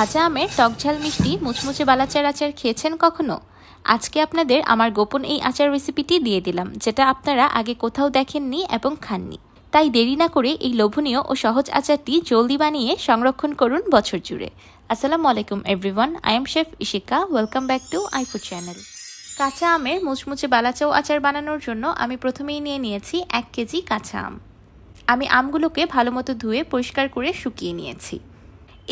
ভাজা আমের টকঝাল মিষ্টি মুচমুচে বালাচার আচার খেয়েছেন কখনো? আজকে আপনাদের আমার গোপন এই আচার রেসিপিটি দিয়ে দিলাম, যেটা আপনারা আগে কোথাও দেখেননি এবং খাননি। তাই দেরি না করে এই লোভনীয় ও সহজ আচারটি জলদি বানিয়ে সংরক্ষণ করুন বছর জুড়ে। আসসালামু আলাইকুম everyone I am chef Ishika welcome back to iFood channel কাঁচা আমের মুচমুচে বালাচাও আচার বানানোর জন্য আমি প্রথমেই নিয়ে নিয়েছি এক কেজি কাঁচা আম। আমি আমগুলোকে ভালো মতো ধুয়ে পরিষ্কার করে শুকিয়ে নিয়েছি।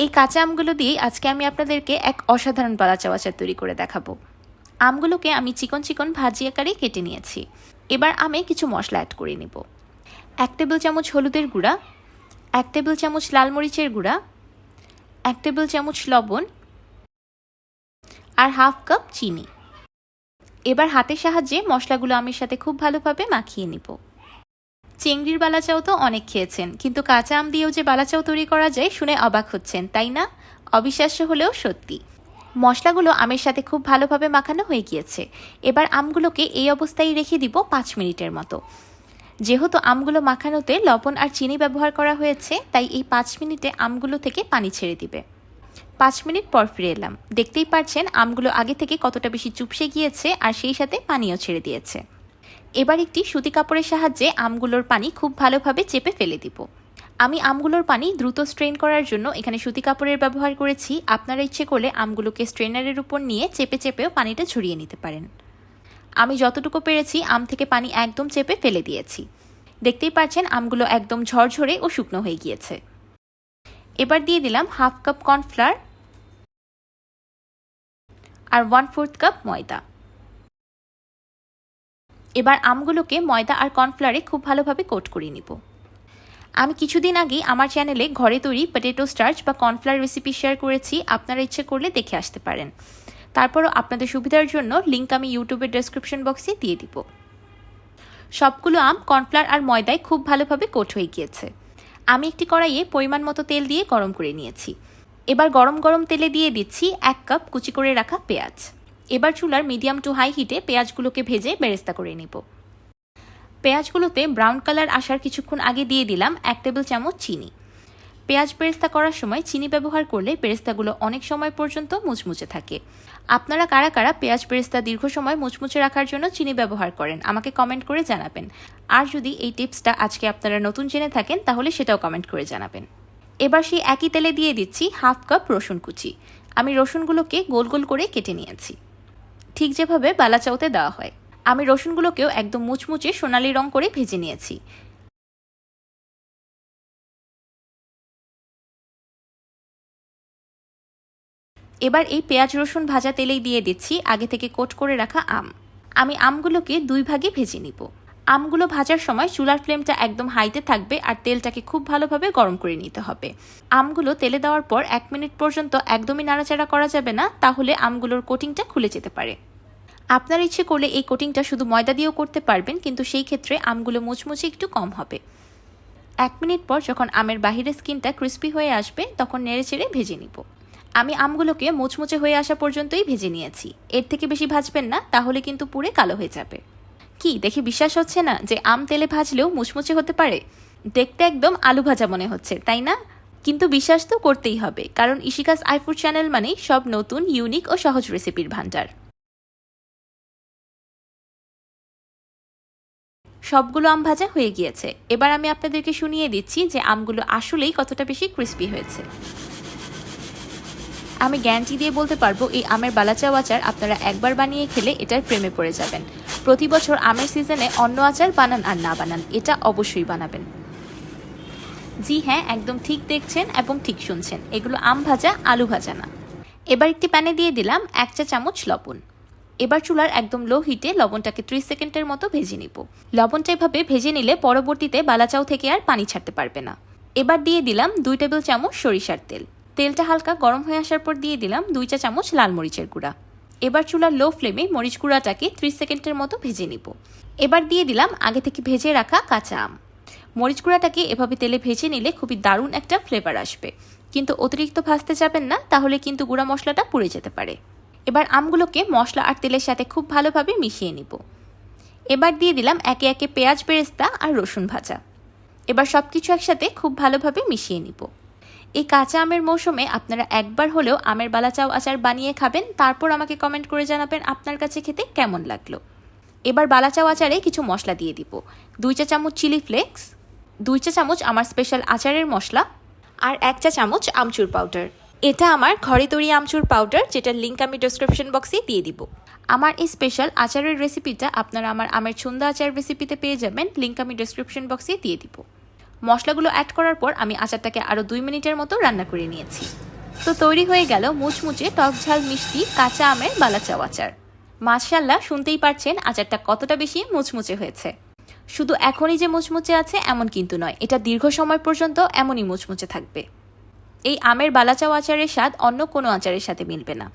এই কাঁচা আমগুলো দিয়েই আজকে আমি আপনাদেরকে এক অসাধারণ বালাচাও চাওয়াচার তৈরি করে দেখাবো। আমগুলোকে আমি চিকন চিকন ভাজি আকারে কেটে নিয়েছি। এবার আমি কিছু মশলা অ্যাড করে নিব। এক টেবিল চামচ হলুদের গুঁড়া, এক টেবিল চামচ লাল মরিচের গুঁড়া, এক টেবিল চামচ লবণ আর হাফ কাপ চিনি। এবার হাতের সাহায্যে মশলাগুলো আমের সাথে খুব ভালোভাবে মাখিয়ে নিব। চিংড়ির বালাচাও তো অনেক খেয়েছেন, কিন্তু কাঁচা আম দিয়েও যে বালাচাও তৈরি করা যায় শুনে অবাক হচ্ছেন, তাই না? অবিশ্বাস্য হলেও সত্যি। মশলাগুলো আমের সাথে খুব ভালোভাবে মাখানো হয়ে গিয়েছে। এবার আমগুলোকে এই অবস্থায় রেখে দিব পাঁচ মিনিটের মতো। যেহেতু আমগুলো মাখানোতে লবণ আর চিনি ব্যবহার করা হয়েছে, তাই এই পাঁচ মিনিটে আমগুলো থেকে পানি ছেড়ে দিবে। পাঁচ মিনিট পর ফিরে এলাম। দেখতেই পারছেন আমগুলো আগে থেকে কতটা বেশি চুপসে গিয়েছে আর সেই সাথে পানিও ছেড়ে দিয়েছে। এবার একটি সুতি কাপড়ের সাহায্যে আমগুলোর পানি খুব ভালোভাবে চেপে ফেলে দিব। আমি আমগুলোর পানি দ্রুত স্ট্রেন করার জন্য এখানে সুতি কাপড়ের ব্যবহার করেছি। আপনারা ইচ্ছে করলে আমগুলোকে স্ট্রেনারের উপর নিয়ে চেপে চেপেও পানিটা ঝরিয়ে নিতে পারেন। আমি যতটুকু পেরেছি, আম থেকে পানি একদম চেপে ফেলে দিয়েছি। দেখতেই পাচ্ছেন, আমগুলো একদম ঝরঝরে ও শুকনো হয়ে গিয়েছে। এবার দিয়ে দিলাম হাফ কাপ কর্নফ্লাওয়ার আর ওয়ান ফোর্থ কাপ ময়দা। এবার আমগুলোকে ময়দা আর কর্নফ্লাওয়ারে খুব ভালোভাবে কোট করে নিব। আমি কিছুদিন আগেই আমার চ্যানেলে ঘরে তৈরি পটেটো স্টার্চ বা কর্নফ্লাওয়ার রেসিপি শেয়ার করেছি, আপনারা ইচ্ছে করলে দেখে আসতে পারেন। তারপরও আপনাদের সুবিধার জন্য লিঙ্ক আমি ইউটিউবের ডেসক্রিপশন বক্সে দিয়ে দিব। সবগুলো আম কর্নফ্লাওয়ার আর ময়দায় খুব ভালোভাবে কোট হয়ে গিয়েছে। আমি একটি কড়াইয়ে পরিমাণ মতো তেল দিয়ে গরম করে নিয়েছি। এবার গরম গরম তেলে দিয়ে দিচ্ছি এক কাপ কুচি করে রাখা পেঁয়াজ। এবার চুলার মিডিয়াম টু হাই হিটে পেঁয়াজগুলোকে ভেজে বেরেস্তা করে নেব। পেঁয়াজগুলোতে ব্রাউন কালার আসার কিছুক্ষণ আগে দিয়ে দিলাম এক টেবিল চামচ চিনি। পেঁয়াজ বেরেস্তা করার সময় চিনি ব্যবহার করলে বেরেস্তাগুলো অনেক সময় পর্যন্ত মুচমুচে থাকে। আপনারা কারা কারা পেঁয়াজ বেরেস্তা দীর্ঘ সময় মুচমুচে রাখার জন্য চিনি ব্যবহার করেন, আমাকে কমেন্ট করে জানাবেন। আর যদি এই টিপসটা আজকে আপনারা নতুন জেনে থাকেন, তাহলে সেটাও কমেন্ট করে জানাবেন। এবার সেই একই তেলে দিয়ে দিচ্ছি হাফ কাপ রসুন কুচি। আমি রসুনগুলোকে গোল গোল করে কেটে নিয়েছি। ঠিক যেভাবে বালাচাউতে দেওয়া হয়। আমি রসুনগুলোকেও একদম মুচমুচে সোনালি রং করে ভেজে নিয়েছি। এবার এই পেঁয়াজ রসুন ভাজা তেলেই দিয়ে দিচ্ছি, আগে থেকে কোট করে রাখা আম। আমি আমগুলোকে দুই ভাগে ভেজে নিব। আমগুলো ভাজার সময় চুলার ফ্লেমটা একদম হাইতে থাকবে আর তেলটাকে খুব ভালোভাবে গরম করে নিতে হবে। আমগুলো তেলে দেওয়ার পর এক মিনিট পর্যন্ত একদমই নাড়াচাড়া করা যাবে না, তাহলে আমগুলোর কোটিংটা খুলে যেতে পারে। আপনার ইচ্ছে করলে এই কোটিংটা শুধু ময়দা দিয়েও করতে পারবেন, কিন্তু সেই ক্ষেত্রে আমগুলো মুচমুচে একটু কম হবে। এক মিনিট পর যখন আমের বাহিরের স্কিনটা ক্রিস্পি হয়ে আসবে, তখন নেড়ে চেড়ে ভেজে নিব। আমি আমগুলোকে মুচমুচে হয়ে আসা পর্যন্তই ভেজে নিয়েছি। এর থেকে বেশি ভাজবেন না, তাহলে কিন্তু পুরে কালো হয়ে যাবে। কি? দেখে বিশ্বাস হচ্ছে না যে আম তেলে ভাজলেও মুচমুচে হতে পারে। দেখতে একদম আলু ভাজা মনে হচ্ছে, তাই না? কিন্তু বিশ্বাস তো করতেই হবে, কারণ ইশিকাস আইফুড চ্যানেল মানেই সব নতুন, ইউনিক ও সহজ রেসিপির ভান্ডার সবগুলো আম ভাজা হয়ে গিয়েছে। এবার আমি আপনাদেরকে শুনিয়ে দিচ্ছি যে আমগুলো আসলেই কতটা বেশি ক্রিস্পি হয়েছে। আমি গ্যারান্টি দিয়ে বলতে পারব, এই আমের বালাচাও আচার আপনারা একবার বানিয়ে খেলে এটার প্রেমে পড়ে যাবেন। প্রতি বছর আমের সিজনে অন্য আচার বানান আর না বানান, এটা অবশ্যই বানাবেন। জি হ্যাঁ একদম ঠিক দেখছেন এবং ঠিক শুনছেন। এগুলো আম ভাজা, আলু ভাজা না। এবার একটি প্যানে দিয়ে দিলাম এক চা চামচ লবণ। এবার চুলার একদম লো হিটে লবণটাকে ত্রিশ সেকেন্ডের মতো ভেজে নিব। লবণটা এভাবে ভেজে নিলে পরবর্তীতে বালাচাও থেকে আর পানি ছাড়তে পারবে না। এবার দিয়ে দিলাম দুই টেবিল চামচ সরিষার তেল। তেলটা হালকা গরম হয়ে আসার পর দিয়ে দিলাম দুই চা চামচ লাল মরিচের গুঁড়া। এবার চুলার লো ফ্লেমে মরিচ গুঁড়াটাকে ত্রিশ সেকেন্ডের মতো ভেজে নিব। এবার দিয়ে দিলাম আগে থেকে ভেজে রাখা কাঁচা আম। মরিচ গুঁড়াটাকে এভাবে তেলে ভেজে নিলে খুবই দারুণ একটা ফ্লেভার আসবে। কিন্তু অতিরিক্ত ভাজতে যাবেন না, তাহলে কিন্তু গুঁড়া মশলাটা পুড়ে যেতে পারে। এবার আমগুলোকে মশলা আর তেলের সাথে খুব ভালোভাবে মিশিয়ে নিব। এবার দিয়ে দিলাম একে একে পেঁয়াজ, বেরেস্তা আর রসুন ভাজা। এবার সব কিছু একসাথে খুব ভালোভাবে মিশিয়ে নিব। এই কাঁচা আমের মৌসুমে আপনারা একবার হলেও আমের বালা বালাচাও আচার বানিয়ে খাবেন। তারপর আমাকে কমেন্ট করে জানাবেন আপনার কাছে খেতে কেমন লাগল। এবার বালা বালাচাও আচারে কিছু মশলা দিয়ে দিব। দুই চা চামচ চিলি ফ্লেক্স, দুই চা চামচ আমার স্পেশাল আচারের মশলা আর এক চা চামচ আমচুর পাউডার এটা আমার ঘরে তৈরি আমচুর পাউডার যেটার লিঙ্ক আমি ডিসক্রিপশন বক্সে দিয়ে দিব। আমার এই স্পেশাল আচারের রেসিপিটা আপনারা আমার আমের ছন্দা আচার রেসিপিতে পেয়ে যাবেন। লিঙ্ক আমি ডিসক্রিপশন বক্সে দিয়ে দিব। মশলাগুলো অ্যাড করার পর আমি আচারটাকে আরও দুই মিনিটের মতো রান্না করে নিয়েছি। তো তৈরি হয়ে গেল মুচমুচে টক ঝাল মিষ্টি কাঁচা আমের বালাচাও আচার। মাশাল্লাহ শুনতেই পারছেন আচারটা কতটা বেশি মুচমুচে হয়েছে। শুধু এখনই যে মুচমুচে আছে এমন কিন্তু নয়, এটা দীর্ঘ সময় পর্যন্ত এমনই মুচমুচে থাকবে। এই আমের বালাচাও আচারের স্বাদ অন্য কোনো আচারের সাথে মিলবে না।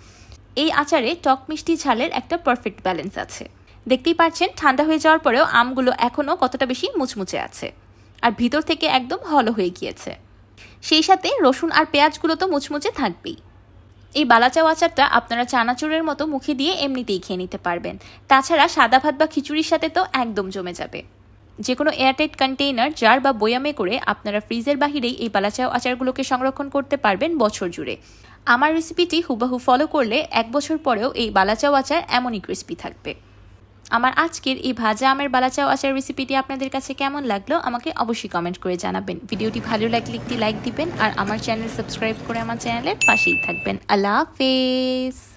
এই আচারে টক মিষ্টি ঝালের একটা পারফেক্ট ব্যালেন্স আছে। দেখতেই পাচ্ছেন ঠান্ডা হয়ে যাওয়ার পরেও আমগুলো এখনও কতটা বেশি মুচমুচে আছে। আর ভিতর থেকে একদম হলো হয়ে গিয়েছে। সেই সাথে রসুন আর পেঁয়াজগুলো তো মুচমুচে থাকবেই। এই বালাচাও আচারটা আপনারা চানাচুরের মতো মুখে দিয়ে এমনিতেই খেয়ে নিতে পারবেন। তাছাড়া সাদা ভাত বা খিচুড়ির সাথে তো একদম জমে যাবে। যে কোনো এয়ারটাইট কন্টেইনার জার বা বয়ামে করে আপনারা ফ্রিজের বাহিরেই এই বালাচাও আচারগুলোকে সংরক্ষণ করতে পারবেন বছর জুড়ে। আমার রেসিপিটি হুবাহু ফলো করলে এক বছর পরেও এই বালাচাও আচার এমনই ক্রিস্পি থাকবে। আমার আজকের এই ভাজা আমের বালাচাও আচার রেসিপিটি আপনাদের কাছে কেমন লাগল আমাকে অবশ্যই কমেন্ট করে জানাবেন। ভিডিওটি ভালো লাগলে একটি লাইক দিবেন আর আমার চ্যানেল সাবস্ক্রাইব করে আমার চ্যানেলের পাশেই থাকবেন। আল্লাহ হাফেজ।